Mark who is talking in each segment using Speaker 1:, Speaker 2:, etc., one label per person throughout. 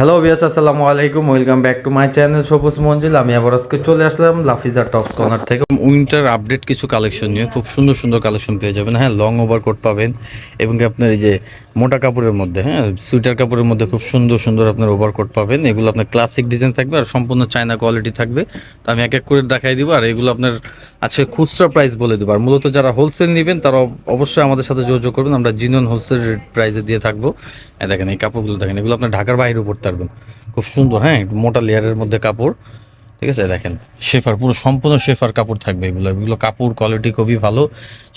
Speaker 1: Hello বিয়াস আসসালামু আলাইকুম। Welcome back to my channel Sabuj Manzil. আমি আবার আজকে চলে আসলাম লাফিজার টপস কর্নার থেকে। উইন্টার আপডেট কিছু কালেকশন নিয়ে। খুব সুন্দর সুন্দর কালেকশন পেয়ে যাবেন। হ্যাঁ লং ওভারকোট পাবেন। এবং আপনার এই যে মোটা কাপড়ের মধ্যে হ্যাঁ সুইটার কাপড়ের মধ্যে খুব সুন্দর সুন্দর আপনার ওভারকোট পাবেন। এগুলো আপনার ক্লাসিক ডিজাইন থাকবে আর সম্পূর্ণ চায়না কোয়ালিটি থাকবে। তো আমি এক এক করে দেখাই দিব আর এগুলো আপনার আজকে খুচরা প্রাইস বলে দেবো। আর মূলত যারা হোলসেল নেবেন তারা অবশ্যই আমাদের সাথে যোগাযোগ করবেন। আমরা জিনিয়ন হোলসেল প্রাইসে দিয়ে থাকব। দেখেন, এই কাপড়গুলো দেখেন, এগুলো আপনার ঢাকার বাইরেও পড়তে পারবেন। খুব সুন্দর হ্যাঁ? একটু মোটা লেয়ারের মধ্যে কাপড়, ঠিক আছে? দেখেন, শেফার, পুরো সম্পূর্ণ শেফার কাপড় থাকবে এগুলো। এগুলো কাপড় কোয়ালিটি খুবই ভালো,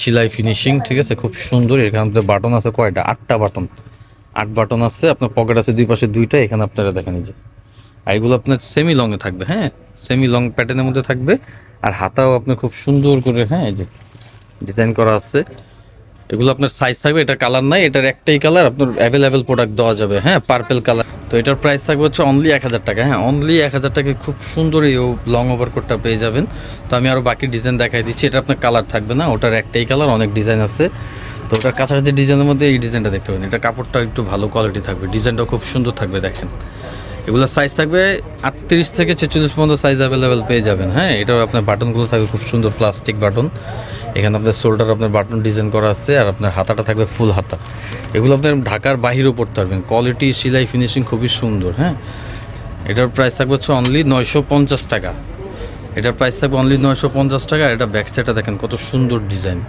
Speaker 1: সেলাই ফিনিশিং ঠিক আছে? খুব সুন্দর, এখান থেকে বাটন আছে কয়টা? আটটা বাটন আট বাটন আছে, আপনার পকেট আছে দুই পাশে দুইটা, এখানে আপনারা দেখেন এই যে। আর এগুলো আপনার সেমি লংয়ে থাকবে হ্যাঁ? সেমি লং প্যাটার্নের মধ্যে থাকবে। আর হাতাও আপনার খুব সুন্দর করে হ্যাঁ এই যে ডিজাইন করা আছে। এগুলো আপনার সাইজ থাকবে, এটা কালার নাই, এটার একটাই কালার আপনার অ্যাভেলেবেল প্রোডাক্ট দেওয়া যাবে হ্যাঁ পার্পেল কালার তো এটার প্রাইস থাকবে হচ্ছে অনলি এক হাজার টাকা হ্যাঁ অনলি এক হাজার টাকায় খুব সুন্দর এই লং ওভার কোটটা পেয়ে যাবেন। তো আমি আরও বাকি ডিজাইন দেখাই দিচ্ছি, এটা আপনার কালার থাকবে না, ওটার একটাই কালার অনেক ডিজাইন আছে। তো ওটার কাছাকাছি ডিজাইনের মধ্যে এই ডিজাইনটা দেখতে পাবেন এটা কাপড়টা একটু ভালো কোয়ালিটি থাকবে ডিজাইনটা খুব সুন্দর থাকবে, দেখেন। এগুলোর সাইজ থাকবে আটত্রিশ থেকে ছেচল্লিশ পর্যন্ত সাইজ অ্যাভেলেবেল পেয়ে যাবেন হ্যাঁ এটার আপনার বাটনগুলো থাকবে, খুব সুন্দর প্লাস্টিক বাটন এখানে আপনার শোল্ডার আপনার বাটন ডিজাইন করা আছে আর আপনার হাতাটা থাকবে ফুল হাতা। এগুলো আপনার ঢাকার বাহিরেও পড়তে পারবেন। কোয়ালিটি সেলাই ফিনিশিং খুবই সুন্দর হ্যাঁ? এটার প্রাইস থাকবে হচ্ছে অনলি নয়শো পঞ্চাশ টাকা। এটার প্রাইস থাকবে অনলি নয়শো পঞ্চাশ টাকা, আর এটা ব্যাক সাইডটা দেখেন কত সুন্দর ডিজাইন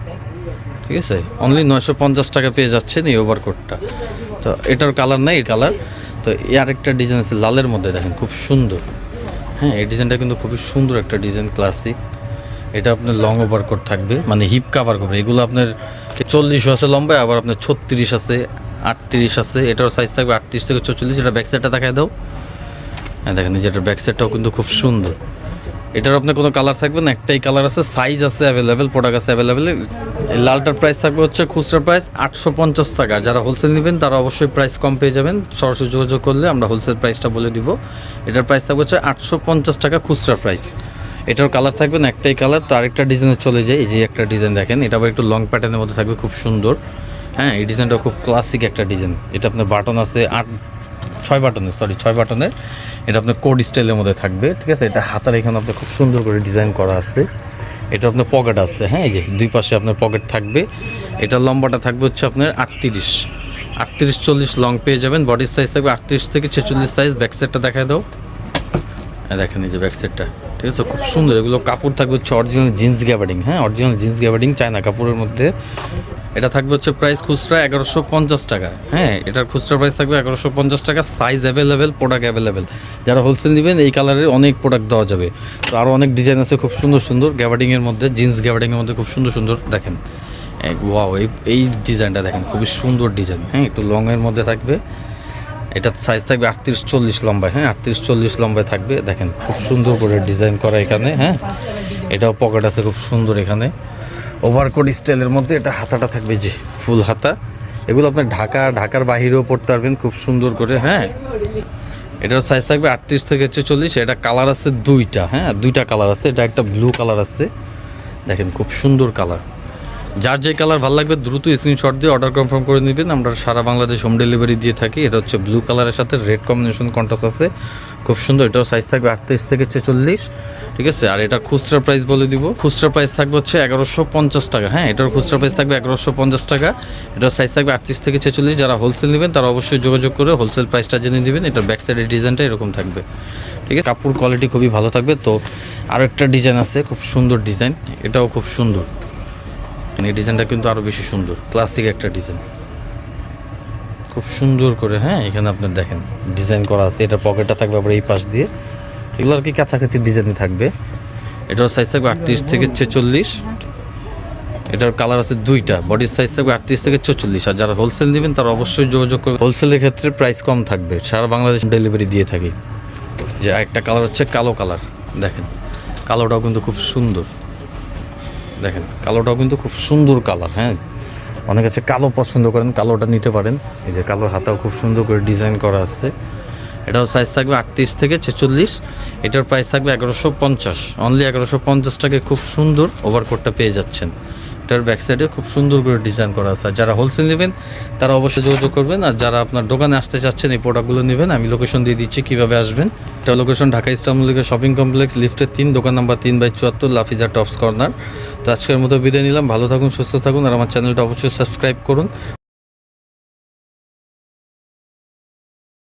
Speaker 1: ঠিক আছে? অনলি নয়শো পঞ্চাশ টাকা পেয়ে যাচ্ছেন এই ওভারকোটটা তো এটার কালার নাই, এই কালার তো এই আরেকটা ডিজাইন আছে লালের মধ্যে, দেখেন খুব সুন্দর। হ্যাঁ এই ডিজাইনটা কিন্তু খুবই সুন্দর একটা ডিজাইন ক্লাসিক এটা আপনার লং ওভারকোট থাকবে মানে হিপ কাভার করবে। এগুলো আপনার চল্লিশ আছে লম্বায়, আবার আপনার ছত্রিশ আছে, আটত্রিশ আছে, এটার সাইজ থাকবে আটত্রিশ থেকে চল্লিশ, এটা ব্যাক সাইডটা দেখায় দাও। হ্যাঁ দেখেন এই যে এটার ব্যাক সাইডটাও কিন্তু খুব সুন্দর। এটার আপনার কোনো কালার থাকবে না, একটাই কালার আছে সাইজ আছে অ্যাভেলেবেল প্রোডাক্ট আছে অ্যাভেলেবেল লালটার প্রাইস থাকবে হচ্ছে খুচরা প্রাইস আটশো পঞ্চাশ টাকা। যারা হোলসেল নেবেন, তারা অবশ্যই প্রাইস কম পেয়ে যাবেন। সরাসরি যোগাযোগ করলে আমরা হোলসেল প্রাইসটা বলে দিব। এটার প্রাইস থাকবে হচ্ছে আটশো পঞ্চাশ টাকা খুচরা প্রাইস এটার কালার থাকবে না, একটাই কালার তো আরেকটা ডিজাইনে চলে যায় এই যে একটা ডিজাইন দেখেন, এটা আবার একটু লং প্যাটার্নের মধ্যে থাকবে, খুব সুন্দর। হ্যাঁ এই ডিজাইনটা খুব ক্লাসিক একটা ডিজাইন এটা আপনার বাটন আছে আট, ছয় বাটনের সরি ছয় বাটনের এটা আপনার কোড স্টাইলের মধ্যে থাকবে, ঠিক আছে? এটা হাতার এখানে আপনার খুব সুন্দর করে ডিজাইন করা আছে। এটা আপনার পকেট আছে হ্যাঁ এই যে দুই পাশে আপনার পকেট থাকবে। এটার লম্বাটা থাকবে হচ্ছে আপনার আটত্রিশ। আটত্রিশ, চল্লিশ লং পেয়ে যাবেন। বডির সাইজ থাকবে আটত্রিশ থেকে ছেচল্লিশ সাইজ ব্যাক সাইডটা দেখায় দাও। হ্যাঁ দেখেন এই যে ব্যাক সাইডটা ঠিক আছে? খুব সুন্দর। এগুলো কাপড় থাকবে হচ্ছে অরিজিনাল জিন্স গ্যাবার্ডিং হ্যাঁ? অরিজিনাল জিন্স গ্যাবার্ডিং চায়না কাপড়ের মধ্যে। এটা থাকবে হচ্ছে প্রাইস খুচরা এগারোশো পঞ্চাশ টাকা হ্যাঁ? এটার খুচরা প্রাইস থাকবে এগারোশো পঞ্চাশ টাকা সাইজ অ্যাভেলেবেল প্রোডাক্ট অ্যাভেলেবেল যারা হোলসেল নেবেন, এই কালারের অনেক প্রোডাক্ট দেওয়া যাবে। তো আরও অনেক ডিজাইন আছে খুব সুন্দর সুন্দর। গ্যাবার্ডিংয়ের মধ্যে জিন্স গ্যাবার্ডিংয়ের মধ্যে খুব সুন্দর সুন্দর দেখেন। ওয়াও এই এই ডিজাইনটা দেখেন, খুবই সুন্দর ডিজাইন হ্যাঁ? একটু লংয়ের মধ্যে থাকবে। এটা সাইজ থাকবে আটত্রিশ চল্লিশ লম্বায় হ্যাঁ? আটত্রিশ চল্লিশ লম্বায় থাকবে। দেখেন, খুব সুন্দর করে ডিজাইন করা এখানে হ্যাঁ? এটাও পকেট আছে খুব সুন্দর এখানে। ওভারকোট স্টাইলের মধ্যে এটা হাতাটা থাকবে যে ফুল হাতা। এগুলো আপনার ঢাকা, ঢাকার বাহিরেও পড়তে পারবেন খুব সুন্দর করে হ্যাঁ? এটার সাইজ থাকবে আটত্রিশ থেকে হচ্ছে চল্লিশ এটা কালার আছে দুইটা হ্যাঁ? দুইটা কালার আছে, এটা একটা ব্লু কালার আছে। দেখেন, খুব সুন্দর কালার যার যে কালার ভালো লাগবে দ্রুত স্ক্রিনশট দিয়ে অর্ডার কনফার্ম করে নেবেন। আমরা সারা বাংলাদেশ হোম ডেলিভারি দিয়ে থাকি। এটা হচ্ছে ব্লু কালারের সাথে রেড কম্বিনেশন কন্ট্রাস্ট আছে। খুব সুন্দর, এটাও সাইজ থাকবে আটত্রিশ থেকে ছেচল্লিশ। ঠিক আছে? আর এটার খুচরা প্রাইস বলে দিব। খুচরা প্রাইস থাকবে হচ্ছে এগারোশো পঞ্চাশ টাকা। হ্যাঁ এটার খুচরা প্রাইস থাকবে এগারোশো পঞ্চাশ টাকা। এটার সাইজ থাকবে আটত্রিশ থেকে ছেচল্লিশ। যারা হোলসেল নেবেন, তারা অবশ্যই যোগাযোগ করে হোলসেল প্রাইসটা জেনে নেবেন। এটার ব্যাক সাইডের ডিজাইনটা এরকম থাকবে। ঠিক আছে? কাপড় কোয়ালিটি খুবই ভালো থাকবে। তো আরও একটা ডিজাইন আছে, খুব সুন্দর ডিজাইন এটাও খুব সুন্দর। এই ডিজাইনটা কিন্তু আরও বেশি সুন্দর ক্লাসিক একটা ডিজাইন খুব সুন্দর করে হ্যাঁ এখানে আপনার দেখেন ডিজাইন করা আছে, এটা পকেটটা থাকবে আবার এই পাশ দিয়ে। এগুলো আর কি কাছাকাছি ডিজাইনে থাকবে। এটার সাইজ থাকবে আটত্রিশ থেকে ছেচল্লিশ। এটার কালার আছে দুইটা বডির সাইজ থাকবে আটত্রিশ থেকে চল্লিশ আর যারা হোলসেল নেবেন, তারা অবশ্যই যোগাযোগ করবে হোলসেলের ক্ষেত্রে প্রাইস কম থাকবে, সারা বাংলাদেশ ডেলিভারি দিয়ে থাকি। যে একটা কালার হচ্ছে কালো কালার দেখেন। কালোটাও কিন্তু খুব সুন্দর। দেখেন, কালোটাও কিন্তু খুব সুন্দর কালার হ্যাঁ? অনেক আছে কালো পছন্দ করেন, কালোটা নিতে পারেন। এই যে কালোর হাতাও খুব সুন্দর করে ডিজাইন করা আছে। এটাও সাইজ থাকবে আটত্রিশ থেকে ছেচল্লিশ। এটার প্রাইস থাকবে এগারোশো পঞ্চাশ। অনলি এগারোশো পঞ্চাশ টাকায় খুব সুন্দর ওভারকোটটা পেয়ে যাচ্ছেন। এটার ব্যাক সাইডে খুব সুন্দর করে ডিজাইন করা আছে। যারা হোলসেল নেবেন, তারা অবশ্যই যোগাযোগ করবেন। আর যারা আপনার দোকানে আসতে চাচ্ছেন, এই প্রোডাক্টগুলো নেবেন। আমি লোকেশন দিয়ে দিচ্ছি কীভাবে আসবেন। এটা লোকেশন ঢাকা ইস্টামলিকের শপিং কমপ্লেক্স লিফটের তিন, দোকান নাম্বার তিন বাই চুয়াত্তর লাফিজা টপস কর্নার তো আজকের মতো বিদায় নিলাম। ভালো থাকুন, সুস্থ থাকুন। আর আমার চ্যানেলটা অবশ্যই সাবস্ক্রাইব করুন।